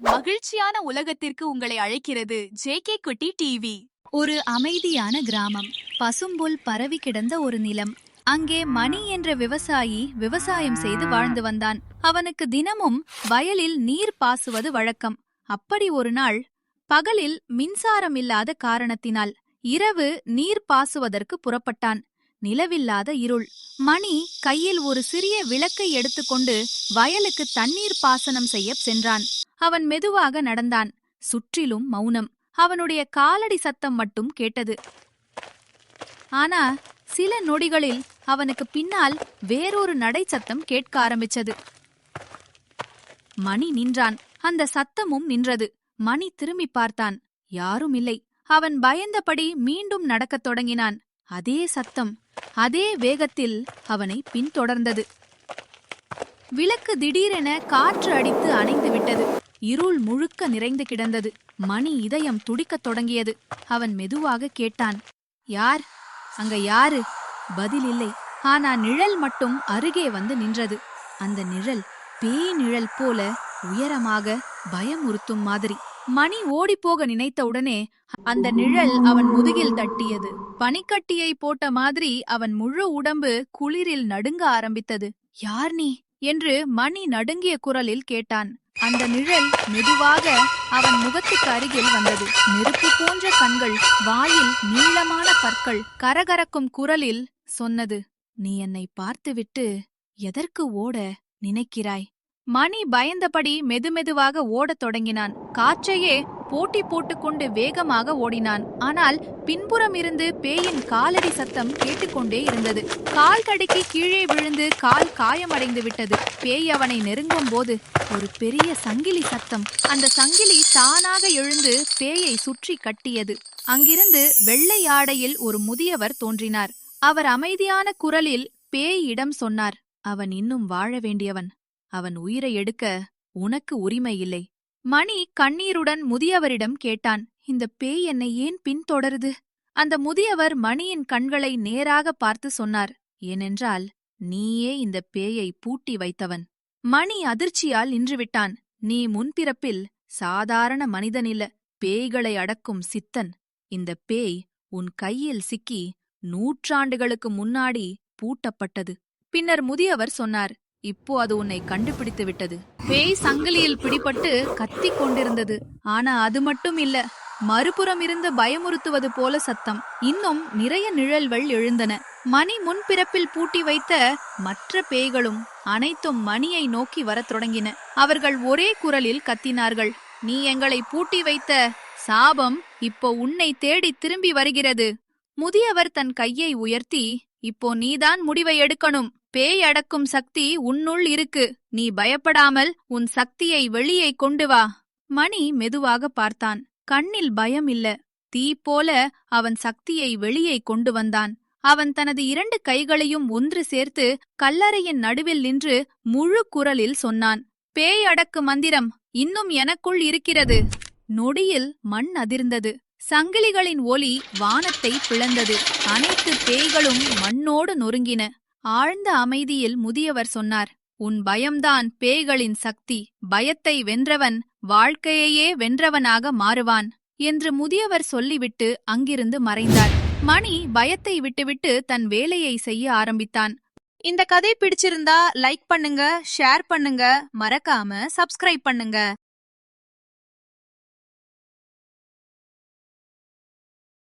மகிழ்ச்சியான உலகத்திற்கு உங்களை அழைக்கிறது ஜே கே குட்டி டிவி. ஒரு அமைதியான கிராமம். பசும்புல் பரவி கிடந்த ஒரு நிலம். அங்கே மணி என்ற விவசாயி விவசாயம் செய்து வாழ்ந்து வந்தான். அவனுக்கு தினமும் வயலில் நீர் பாசுவது வழக்கம். அப்படி ஒரு நாள் பகலில் மின்சாரம் இல்லாத காரணத்தினால் இரவு நீர் பாசுவதற்கு புறப்பட்டான். நிலவில்லாத இருள். மணி கையில் ஒரு சிறிய விளக்கை எடுத்துக்கொண்டு வயலுக்கு தண்ணீர் பாசனம் செய்ய சென்றான். அவன் மெதுவாக நடந்தான். சுற்றிலும் மௌனம். அவனுடைய காலடி சத்தம் மட்டும் கேட்டது. ஆனா சில நொடிகளில் அவனுக்கு பின்னால் வேறொரு நடை சத்தம் கேட்க ஆரம்பிச்சது. மணி நின்றான். அந்த சத்தமும் நின்றது. மணி திரும்பி பார்த்தான். யாரும் இல்லை. அவன் பயந்தபடி மீண்டும் நடக்கத் தொடங்கினான். அதே சத்தம் அதே வேகத்தில் அவனை பின்தொடர்ந்தது. விளக்கு திடீரென காற்று அடித்து அணைந்து விட்டது இருள் முழுக்க நிறைந்து கிடந்தது. மணி இதயம் துடிக்கத் தொடங்கியது. அவன் மெதுவாக கேட்டான் யார்? அங்க யாரு? பதில் இல்லை. ஆனா நிழல் மட்டும் அருகே வந்து நின்றது. அந்த நிழல் பேய் நிழல் போல உயரமாக பயமுறுத்தும் மாதிரி. மணி ஓடிப்போக நினைத்தவுடனே அந்த நிழல் அவன் முதுகில் தட்டியது. பனிக்கட்டியை போட்ட மாதிரி அவன் முழு உடம்பு குளிரில் நடுங்க ஆரம்பித்தது. யார் நீ? என்று மணி நடுங்கிய குரலில் கேட்டான். அந்த நிழல் மெதுவாக அவன் முகத்துக்கு அருகில் வந்தது. நெருப்பு போன்ற கண்கள் வாயில் நீளமான பற்கள் கரகரக்கும் குரலில் சொன்னது நீ என்னை பார்த்துவிட்டு எதற்கு ஓட நினைக்கிறாய்? மணி பயந்தபடி மெதுமெதுவாக ஓடத் தொடங்கினான். காற்றையே போட்டி போட்டுக்கொண்டு வேகமாக ஓடினான். ஆனால் பின்புறம் இருந்து பேயின் காலடி சத்தம் கேட்டுக்கொண்டே இருந்தது. கால் தடுக்கி கீழே விழுந்து கால் காயமடைந்து விட்டது. பேய் அவனை நெருங்கும் போது ஒரு பெரிய சங்கிலி சத்தம். அந்த சங்கிலி தானாக எழுந்து பேயை சுற்றி கட்டியது. அங்கிருந்து வெள்ளை ஆடையில் ஒரு முதியவர் தோன்றினார். அவர் அமைதியான குரலில் பேயிடம் சொன்னார். அவன் இன்னும் வாழ வேண்டியவன். அவன் உயிரை எடுக்க உனக்கு உரிமை இல்லை. மணி கண்ணீருடன் முதியவரிடம் கேட்டான் இந்த பேய் என்னை ஏன் பின்தொடருது? அந்த முதியவர் மணியின் கண்களை நேராக பார்த்து சொன்னார் ஏனென்றால் நீயே இந்த பேயை பூட்டி வைத்தவன். மணி அதிர்ச்சியால் நின்றுவிட்டான் நீ முன்பிறப்பில் சாதாரண மனிதனில்ல பேய்களை அடக்கும் சித்தன். இந்த பேய் உன் கையில் சிக்கி நூற்றாண்டுகளுக்கு முன்னாடி பூட்டப்பட்டது. பின்னர் முதியவர் சொன்னார் இப்போ அது உன்னை கண்டுபிடித்து விட்டது. பேய் சங்கிலியில் பிடிபட்டு கத்திக் கொண்டிருந்தது. ஆனா அது மட்டும் இல்ல மறுபுறம் இருந்து பயமுறுத்துவது போல சத்தம். இன்னும் நிறைய நிழல்கள் எழுந்தன. மணி முன்பிறப்பில் பூட்டி வைத்த மற்ற பேய்களும் அனைத்தும் மணியை நோக்கி வரத் தொடங்கின. அவர்கள் ஒரே குரலில் கத்தினார்கள் நீ எங்களை பூட்டி வைத்த சாபம் இப்போ உன்னை தேடி திரும்பி வருகிறது. முதியவர் தன் கையை உயர்த்தி இப்போ நீதான் முடிவை எடுக்கணும். பேய் அடக்கும் சக்தி உன்னுள் இருக்கு. நீ பயப்படாமல் உன் சக்தியை வெளியே கொண்டு வா. மணி மெதுவாக பார்த்தான். கண்ணில் பயம் இல்ல. தீ போல அவன் சக்தியை வெளியே கொண்டு வந்தான். அவன் தனது இரண்டு கைகளையும் ஒன்று சேர்த்து கல்லறையின் நடுவில் நின்று முழு குரலில் சொன்னான். பேய் அடக்கு மந்திரம் இன்னும் எனக்குள் இருக்கிறது. நொடியில் மண் அதிர்ந்தது. சங்கிலிகளின் ஒலி வானத்தை பிளந்தது. அனைத்து பேய்களும் மண்ணோடு நொறுங்கின. ஆழ்ந்த அமைதியில் முதியவர் சொன்னார் உன் பயம்தான் பேய்களின் சக்தி. பயத்தை வென்றவன் வாழ்க்கையையே வென்றவனாக மாறுவான் என்று முதியவர் சொல்லிவிட்டு அங்கிருந்து மறைந்தார். மணி பயத்தை விட்டுவிட்டு தன் வேலையை செய்ய ஆரம்பித்தான். இந்த கதை பிடிச்சிருந்தா லைக் பண்ணுங்க ஷேர் பண்ணுங்க மறக்காம சப்ஸ்கிரைப் பண்ணுங்க.